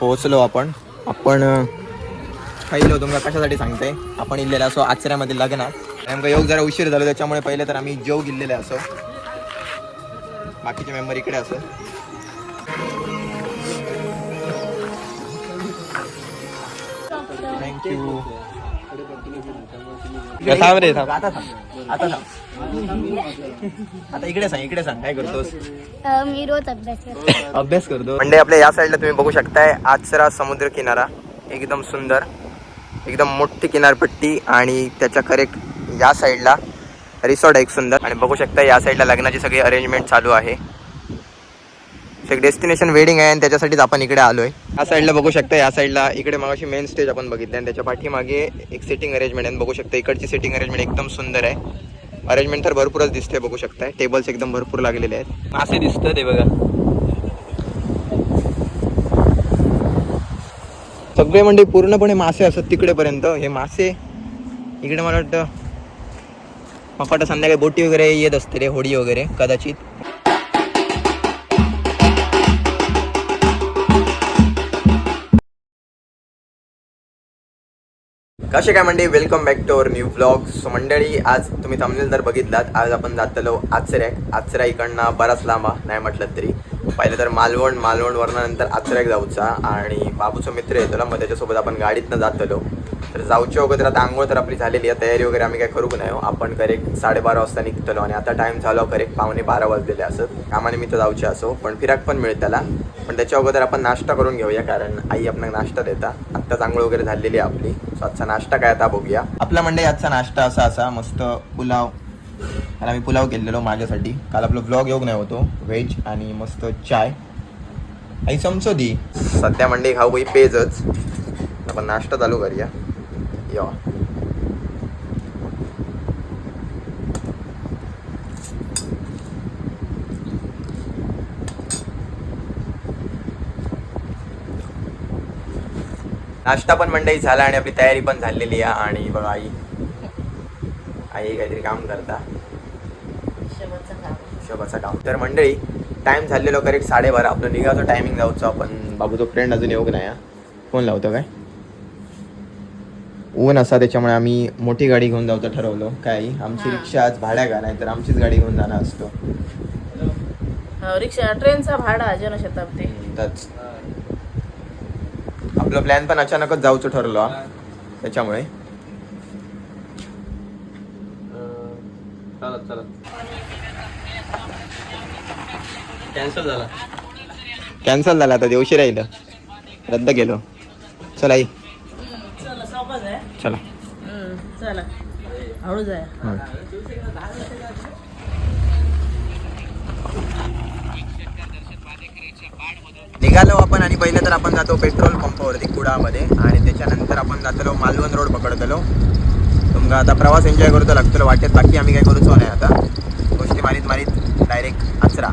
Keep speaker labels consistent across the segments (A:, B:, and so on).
A: पोहोचलो आपण. आपण अं, पहिलो तुमका कशासाठी सांगते. आपण इल्लेला असो आचऱ्यामध्ये लग्नात नेमकं योग जरा उशीर झालो त्याच्यामुळे पहिले तर आम्ही जेव गेलेले असो. बाकीचे मेंबर इकडे असो. थँक्यू थांब रे थांब. आता थांब. आता थांब. आता इकडे सांग इकडे सांग काय करतोस?
B: मी रोज अभ्यास करते.
A: अभ्यास करतो. म्हणजे आपल्या या साईडला तुम्ही बघू शकताय आचरा समुद्र किनारा एकदम सुंदर एकदम मोठी किनारपट्टी आणि त्याच्या करेक्ट या साईडला रिसॉर्ट एक सुंदर. आणि बघू शकता या साईडला लग्नाची सगळी अरेंजमेंट चालू आहे. एक डेस्टिनेशन वेडिंग आहे आणि त्याच्यासाठीच आपण इकडे आलोय. या साईडला बघू शकता या साईडला इकडे मागाशी मेन स्टेज आपण बघितलं आणि त्याच्या पाठीमागे एक सिटिंग अरेंजमेंट आहे बघू शकता इकडची सिटिंग अरेंजमेंट एकदम सुंदर आहे. अरेंजमेंट तर भरपूरच दिसते बघू शकताय. टेबल्स एकदम भरपूर लागलेले आहेत. मासे दिसतं ते बघा. सगळे म्हणजे पूर्णपणे मासे असत तिकडेपर्यंत. हे मासे इकडे मला वाटतं मग वाटतं संध्याकाळी बोटी वगैरे येत असते रे होडी वगैरे कदाचित. कसे काय म्हणजे welcome back to our new blog so मंडळी आज तुम्ही थांबलेलं तर बघितलात आज आपण जातलो आचऱ्याक. आचरा इकडनं बराच लांबा नाही म्हटलं तरी. पहिलं तर मालवण मालवणवरनं नंतर आचऱ्याक जाऊचा. आणि बाबूचा मित्र येतो ना मग त्याच्यासोबत आपण गाडीतनं जातलो. तर जाऊच्या अगोदर आता आंघोळ तर आपली झालेली आहे तयारी वगैरे आम्ही काय करू नाही हो. आपण करेक्ट साडेबारा वाजता निघतलो आणि आता टाईम झालो करेक्ट पावणे बारा वाजलेले असत कामानिमित्त जाऊचे असो पण फिराक पण मिळेल त्याला. पण त्याच्या अगोदर आपण नाश्ता करून घेऊया कारण आई आपण नाश्ता देता. आत्ताच आंघोळ वगैरे झालेली आहे आपली. सो आजचा नाश्ता काय आता बघूया. आपला म्हणजे आजचा नाश्ता असा असा मस्त पुलाव. काल आम्ही पुलाव केलेलो माझ्यासाठी. काल आपलं ब्लॉग योग नाही होतो. व्हेज आणि मस्त चाय. आई चमचो दी सध्या म्हणजे खाऊ काही पेजच. आपण नाश्ता चालू करूया. या. नाश्ता पण मंडई झाला आणि आपली तयारी पण झालेली आहे. आणि बघा आई. आई काहीतरी काम करता. शोभाचं काम. तर मंडळी टाइम झालेलो करेक्ट साडेबारा. आपलं निघायचं टायमिंग जाऊचं आपण. बाबूचा फ्रेंड अजून येऊ नाही. फोन लावतो काय? ऊन असा त्याच्यामुळे आम्ही मोठी गाडी घेऊन जाऊचं ठरवलं. काय आमची रिक्षा आज भाड्या का? नाही तर आमचीच गाडी घेऊन जाणार असतो.
C: रिक्षा ट्रेनचा भाडा जनशताब्दी.
A: आपलं प्लॅन पण अचानकच जाऊचं ठरलो. त्याच्यामुळे.
D: चालत चालत. कॅन्सल झाला.
A: कॅन्सल झाला आता दिवशी राहिलं रद्द केलो. चला आई.
C: चला
A: चला.
C: हम्म, चला हळूच आहे
A: हं. निघालो आपण आणि पहिलं तर आपण जातो पेट्रोल पंपावरती कुडामध्ये आणि त्याच्यानंतर आपण जातलो मालवण रोड पकडतलो. तुमका आता प्रवास एन्जॉय करूचो लागतलो. वाटेत बाकी आम्ही काय करूचो नाही आता. गोष्टी मारीत मारीत डायरेक्ट आचरा.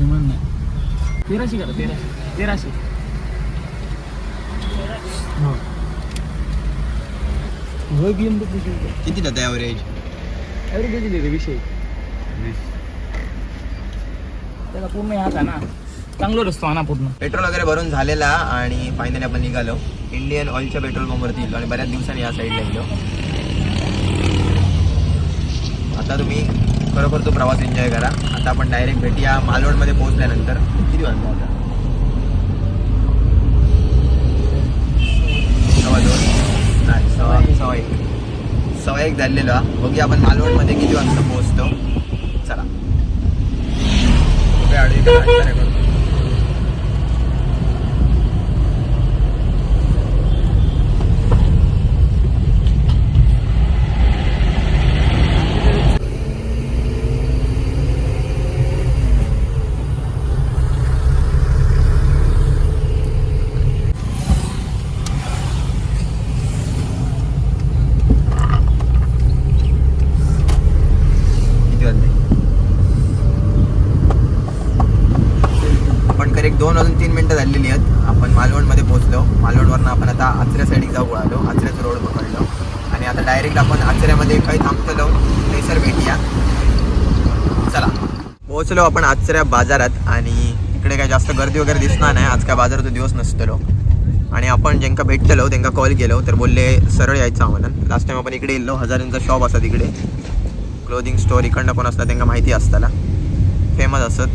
D: तेराशे करा तेराशे तेराशे
A: किती जातं ॲव्हरेज
D: विषय त्याला पूर्ण ह्याच आहे ना चांगलं रस्तो ना पूर्ण
A: पेट्रोल वगैरे भरून झालेला आणि फायनली आपण निघालो इंडियन ऑइलच्या पेट्रोल पंपवरती गेलो आणि बऱ्याच दिवसांनी या साईडला गेलो आता तुम्ही खरोखर तो प्रवास एन्जॉय करा. आता आपण डायरेक्ट भेटूया मालवणमध्ये पोहोचल्यानंतर. किती वाजता होता सव्वा दोन. नाही सव्वा सव्वा एक. सव्वा एक झालेलो हा. बघूया आपण मालवणमध्ये किती वाजता पोहोचतो. चला बघूया आडवी काय नाश्ता करतो किती वाजले तर एक दोन अजून तीन मिनटं झालेली आहेत आपण मालवणमध्ये पोहोचलो मालवणवरनं आपण आता आचऱ्या साईडला जाऊ आलो आचऱ्याचं रोड पकडलो आणि आता डायरेक्ट आपण आचऱ्यामध्ये काही थांबतलो सर भेटूया चला. पोहोचलो आपण आजच्या बाजारात आणि इकडे काय जास्त गर्दी वगैरे दिसणार नाही. आज काय बाजारात दिवस नसतलो. आणि आपण ज्यांका भेटतलो त्यांना कॉल केलो तर बोलले सरळ यायचं आम्हाला. लास्ट टाइम आपण इकडे येलो. हजारांचा शॉप असा तिकडे क्लोदिंग स्टोर इकडनं कोण असला त्यांना माहिती असताना. फेमस असत.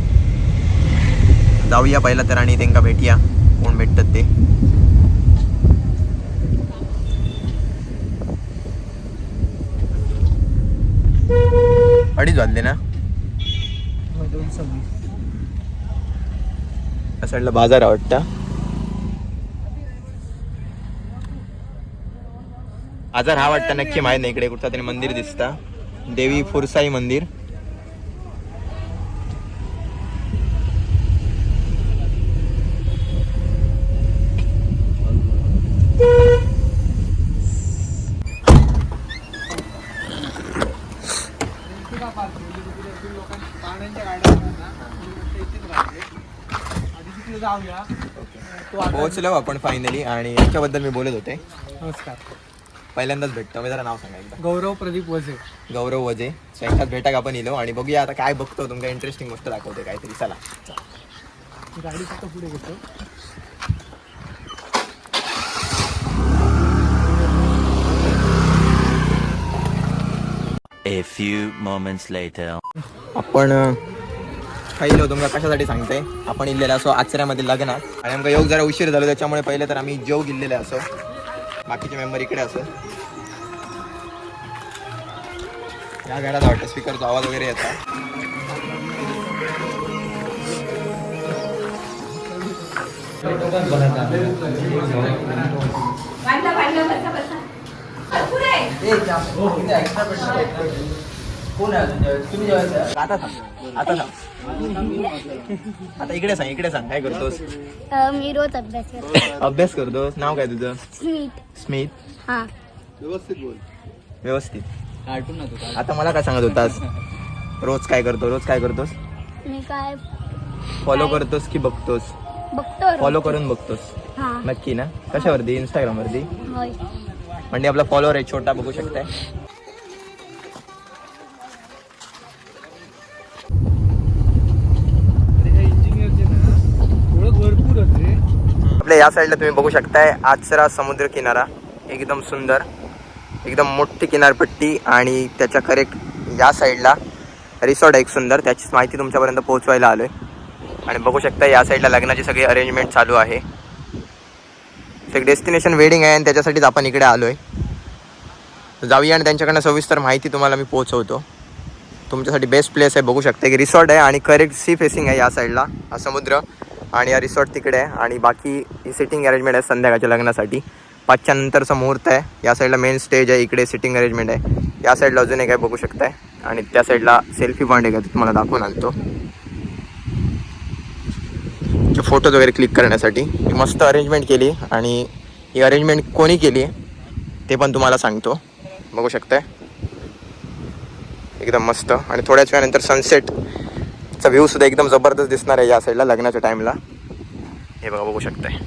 A: जाऊया पहिला तर आणि त्यांना भेटूया. कोण भेटतात ते? वाजले ना?
D: दोन सव्वीस.
A: या साईडला बाजार आहे वाटतं. बाजार हा वाटतं नक्की माहीत नाही इकडे कुठचं तरी मंदिर दिसता. देवी फुरसाई मंदिर.
D: जाऊया.
A: पोहोचलो आपण फायनली आणि याच्याबद्दल मी बोलत होते.
D: नमस्कार.
A: पहिल्यांदाच भेटतो. मी जरा नाव सांगा एकदा.
D: गौरव प्रदीप वझे.
A: गौरव वजे त्यांच्यात भेटाक आपण इलो आणि बघूया आता काय बघतो तुमका इंटरेस्टिंग गोष्ट दाखवते काहीतरी. चला.
D: गाडी फक्त पुढे घेतो.
E: A few moments later.
A: आपण खाईलो तुमका कशासाठी सांगते? आपण इल्लेला असो आचऱ्यामध्ये लग्नात आणि आमका योग जरा उशीर झालो त्याच्यामुळे पहिले तर आम्ही जेव गेलेले असो. बाकीचे मेंबर इकडे असो. या गाड्यात वाटतं स्पीकरचा आवाज वगैरे आता सांग आता सांग आता इकडे सांग इकडे सांग. काय करतोस?
B: अ, मी रोज अभ्यास करतो.
A: अभ्यास करतोस. नाव काय तुझं?
B: स्वीट
A: स्मित?
B: हा.
A: व्यवस्थित आता मला काय सांगत होतास? रोज काय करतो? रोज काय करतोस?
B: मी काय
A: फॉलो करतोस की बघतोस?
B: बघतो रोज.
A: फॉलो करून बघतोस.
B: हा.
A: नक्की ना? कशावरती? इंस्टाग्राम वरती?
B: होय.
A: म्हणजे आपला फॉलोअर आहे छोटा बघू शकताय? आपल्या या साईडला तुम्ही बघू शकताय आचरा समुद्र किनारा एकदम सुंदर एकदम मोठी किनारपट्टी आणि त्याच्या करेक्ट या साईडला रिसॉर्ट आहे एक सुंदर त्याचीच माहिती तुमच्यापर्यंत पोहोचवायला आलोय. आणि बघू शकता या साईडला लग्नाची सगळी अरेंजमेंट चालू आहे. एक डेस्टिनेशन वेडिंग आहे आणि त्याच्यासाठीच आपण इकडे आलोय. जाऊया आणि त्यांच्याकडनं सविस्तर माहिती तुम्हाला मी पोहोचवतो. तुमच्यासाठी बेस्ट प्लेस आहे बघू शकता की रिसॉर्ट आहे आणि करेक्ट सी फेसिंग आहे या साईडला हा समुद्र. आणि हा रिसॉर्ट तिकडे आहे. आणि बाकी ही सिटिंग अरेंजमेंट आहे संध्याकाळच्या लग्नासाठी. पाचच्या नंतरचा मुहूर्त आहे. या साईडला मेन स्टेज आहे. इकडे सिटिंग अरेंजमेंट आहे. या साईडला अजून एक आहे बघू शकताय. आणि त्या साईडला सेल्फी पॉईंट आहे. तुम्हाला दाखवून आणतो. फोटोज वगैरे क्लिक करण्यासाठी. मस्त अरेंजमेंट केली. आणि ही अरेंजमेंट कोणी केली ते पण तुम्हाला सांगतो. बघू शकताय. एकदम मस्त. आणि थोड्याच वेळानंतर सनसेट सनसेटचा व्ह्यू सुद्धा एकदम जबरदस्त दिसणार आहे या साईडला लग्नाच्या टाईमला हे बघा बघू शकताय.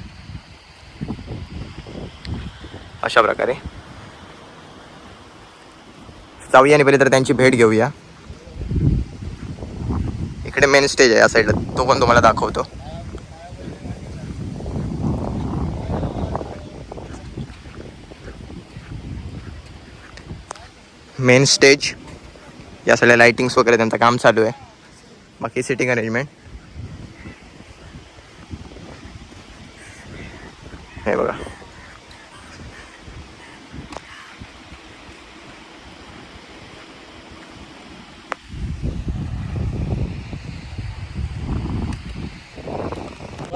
A: अशा प्रकारे. जाऊया आणि पहिले तर त्यांची भेट घेऊया. इकडे मेन स्टेज आहे या साईडला तो पण तुम्हाला दाखवतो. मेन स्टेज या सगळ्या लाइटिंग्स वगैरे त्यांचं काम चालू आहे. बाकी सिटिंग अरेंजमेंट हे बघा.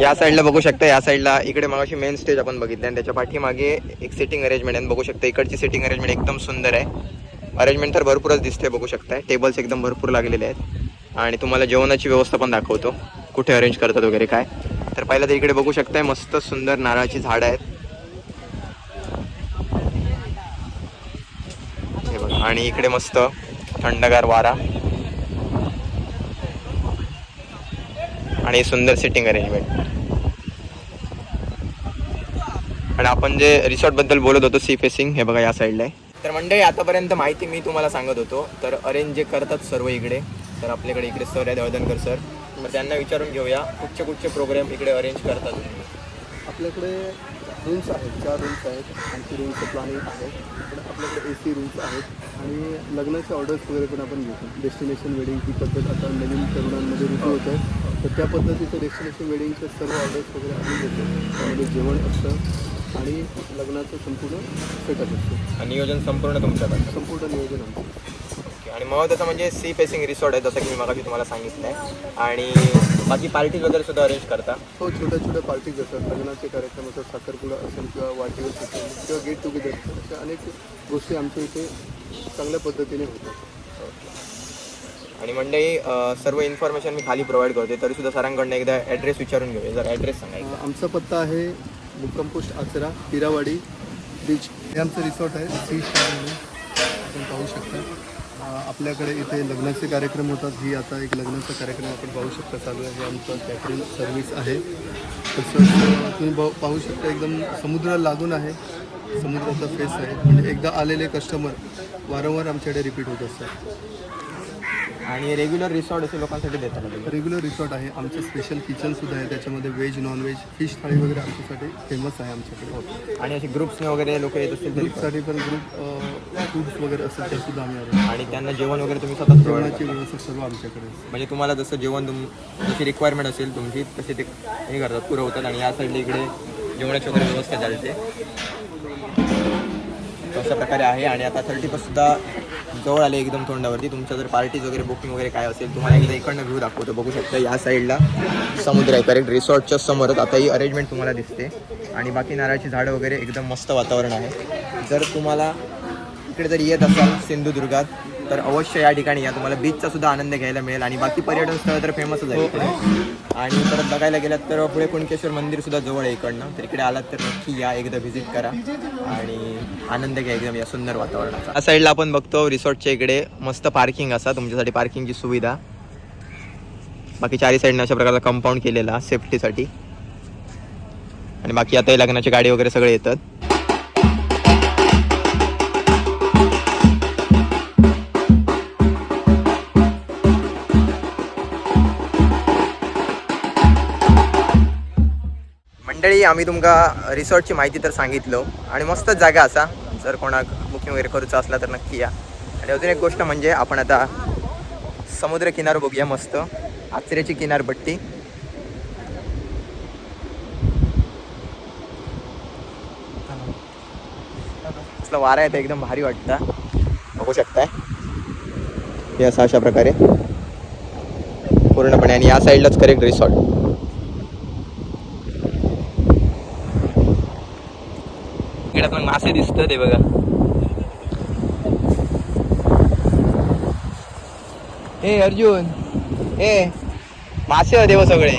A: या साईडला बघू शकता या साईडला इकडे मागाशी मेन स्टेज आपण बघितलं आणि त्याच्या पाठीमागे एक सिटिंग अरेंजमेंट आहे. बघू शकता इकडची सिटिंग अरेंजमेंट एकदम सुंदर आहे. अरेंजमेंट तर भरपूरच दिसते बघू शकताय. टेबल्स एकदम भरपूर लागलेले आहेत. आणि तुम्हाला जेवणाची व्यवस्था पण दाखवतो. कुठे अरेंज करतात वगैरे काय. तर पहिलं तर इकडे बघू शकताय मस्त सुंदर नारळाची झाडं आहेत. हे बघा आणि इकडे मस्त थंडगार वारा. आणि सुंदर सिटिंग अरेंजमेंट आणि आपण जे रिसॉर्टबद्दल बोलत होतो सी फेसिंग हे बघा या साईडला आहे. तर मंडळी आतापर्यंत माहिती मी तुम्हाला सांगत होतो. तर अरेंज जे करतात सर्व इकडे. तर आपल्याकडे इकडे सर आहेत दळदनकर सर. तर त्यांना विचारून घेऊया कुठचे कुठचे प्रोग्राम इकडे अरेंज करतात?
F: आपल्याकडे रूम्स आहेत चार रूम्स आहेत आणखी रूमचं प्लॅनिंग आहे पण आपल्याकडे ए सी रूम्स आहेत. आणि लग्नाचे ऑर्डर्स वगैरे पण आपण घेतो. डेस्टिनेशन वेडिंग ही पद्धत आता नवीन तरुणांमध्ये रुजू होत आहे. तर त्या पद्धतीचं डेस्टिनेशन वेडिंगचे सर्व ऑर्डर्स वगैरे आम्ही घेतो. त्यामध्ये जेवण असतं आणि लग्नाचं संपूर्ण सेटअप असतं.
A: आणि नियोजन संपूर्ण तुमच्याकडे?
F: संपूर्ण नियोजन आमचं.
A: आणि महत्त्वाचं म्हणजे सी फेसिंग रिसॉर्ट आहे जसं की मी मगाशी तुम्हाला सांगितलं आहे आणि बाकी पार्टीज वगैरे सुद्धा अरेंज करता.
F: हो छोट्या छोट्या पार्टीज असतात. लग्नाचे कार्यक्रम असतात साखरपुडा असेल किंवा वाढदिवस असेल किंवा गेट टुगेदर असेल अशा अनेक गोष्टी आमच्या इथे चांगल्या पद्धतीने होतात.
A: आणि मंडळी अं, सर्व इन्फॉर्मेशन मी खाली प्रोव्हाइड करते तरी सुद्धा सरांकडनं एकदा ॲड्रेस विचारून घेऊया. जर ॲड्रेस सांगायचा
F: आमचा पत्ता आहे मुक्काम पोस्ट आचरा हिरावाडी बीच हे आमचं रिसॉर्ट आहे. सी आपण पाहू शकता. आपल्याकडे इथे लग्नाचे कार्यक्रम होतात. ही आता एक लग्नाचा कार्यक्रम आपण पाहू शकता. चालू आहे. आमचा आमचं कॅटरिंग सर्व्हिस आहे. तसंच तुम्ही पाहू- पाहू शकता एकदम समुद्राला लागून आहे. समुद्राचा फेस आहे. म्हणजे एकदा आलेले कस्टमर वारंवार आमच्याकडे रिपीट होत असतात.
A: आणि रेग्युलर रिसॉर्ट असे लोकांसाठी देतात?
F: रेग्युलर रिसॉर्ट आहे. आमचं स्पेशल किचनसुद्धा आहे. त्याच्यामध्ये व्हेज नॉनव्हेज फिश थाळी वगैरे आमच्यासाठी फेमस आहे आमच्याकडे.
A: आणि असे ग्रुप्सने वगैरे लोक येत असतील.
F: ग्रुपसाठी पण? ग्रुप फूड्स वगैरे असतील ते सुद्धा आम्ही
A: आणि त्यांना जेवण वगैरे तुम्ही provide
F: जेवणाची व्यवस्था सर्व आमच्याकडे.
A: म्हणजे तुम्हाला जसं जेवण तुम जशी रिक्वायरमेंट असेल तुमची तसे ते हे करतात पुरवतात. आणि या साईडला इकडे जेवणाची वगैरे व्यवस्था चालते. अशा प्रकारे आहे आणि आता थर्टी सुद्धा जवळ आले एकदम तोंडावरती. तुमच्या जर पार्टीज वगैरे बुकिंग वगैरे काय असेल तुम्हाला एकदा इकडनं व्ह्यू दाखवतो. बघू शकता या साईडला समुद्र आहे. करेक्ट रिसॉर्टच्या समोरच आता ही अरेंजमेंट तुम्हाला दिसते. आणि बाकी नारळाची झाडं वगैरे एकदम मस्त वातावरण आहे. जर तुम्हाला इकडे जर येत असाल सिंधुदुर्गात तर अवश्य या ठिकाणी या. तुम्हाला बीचचा सुद्धा आनंद घ्यायला मिळेल आणि बाकी पर्यटन स्थळ तर फेमसच आहे इकडे. आणि परत बघायला गेलात तर पुढे कुणकेश्वर मंदिर सुद्धा जवळ आहे इकडनं. तर इकडे आलात तर नक्की या एकदा व्हिजिट करा. आणि आनंद घ्या एकदम या सुंदर वातावरणाचा. या साईडला आपण बघतो रिसॉर्टच्या इकडे मस्त पार्किंग असा. तुमच्यासाठी पार्किंगची सुविधा. बाकी चारी साईडनं अशा प्रकारचा कंपाऊंड केलेला सेफ्टीसाठी आणि बाकी आता लग्नाची गाडी वगैरे सगळे येतात. मंडळी आम्ही तुमका रिसॉर्टची माहिती तर सांगितलो आणि मस्त जागा असा. जर कोणाक बुकिंग वगैरे करूचा असला तर नक्की या. आणि अजून एक गोष्ट म्हणजे आपण आता समुद्र किनार बघूया मस्त. आचऱ्याची किनारपट्टी. असलं वारा येतं एकदम भारी वाटतं. बघू शकताय. हे असं अशा प्रकारे. पूर्णपणे आणि या साईडलाच करेक्ट रिसॉर्ट इकडे पण मासे दिसत ते बघा. हे अर्जुन हे मासे होते व सगळे.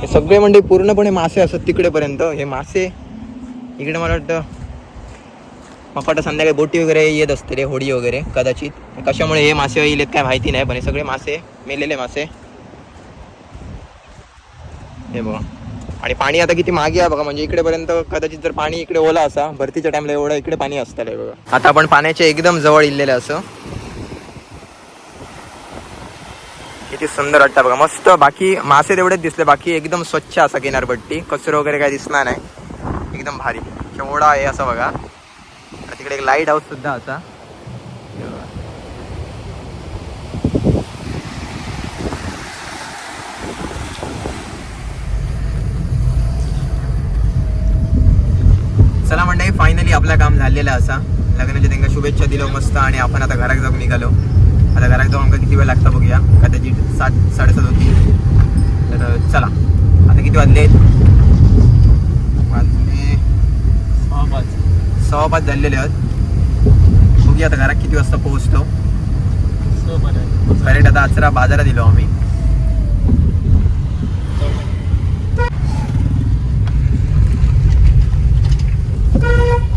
A: हे सगळे म्हणजे पूर्णपणे मासे असतात तिकडेपर्यंत. हे मासे इकडे मला वाटतं मला वाटतं संध्याकाळी बोटी वगैरे येत असते रे होडी वगैरे कदाचित. कशामुळे हे मासे येईल काय माहिती नाही पण हे सगळे मासे मेलेले मासे. हे बघा. आणि पाणी आता किती मागे आहे बघा म्हणजे इकडेपर्यंत कदाचित जर पाणी इकडे ओला असा भरतीच्या टाइमला एवढं इकडे पाणी असतं बघा. आता आपण पाण्याच्या एकदम जवळ इल्लेलं असं. किती सुंदर वाटतं बघा. मस्त बाकी मासे तेवढेच दिसले बाकी एकदम स्वच्छ असा किनारपट्टी. कचरो वगैरे काय दिसणार नाही. एकदम भारी. केवढा आहे असं बघा. तिकडे एक लाइट हाऊस सुद्धा असा हे बघा. मंडळी फायनली आपलं काम झालेलं असा. लग्नाच्या त्यांना शुभेच्छा दिलो मस्त. आणि आपण आता घरात जाऊन निघालो. आता घरात जाऊन आमका किती वेळ लागता बघूया. कदाचित सात साडेसात होती. तर चला. आता किती वाजले? वाजले सव्वा पाच झालेले आहेत. बघूया आता घरात किती वाजता पोहोचतो करेक्ट आता आचरा बाजारात दिलो आम्ही. Thank you.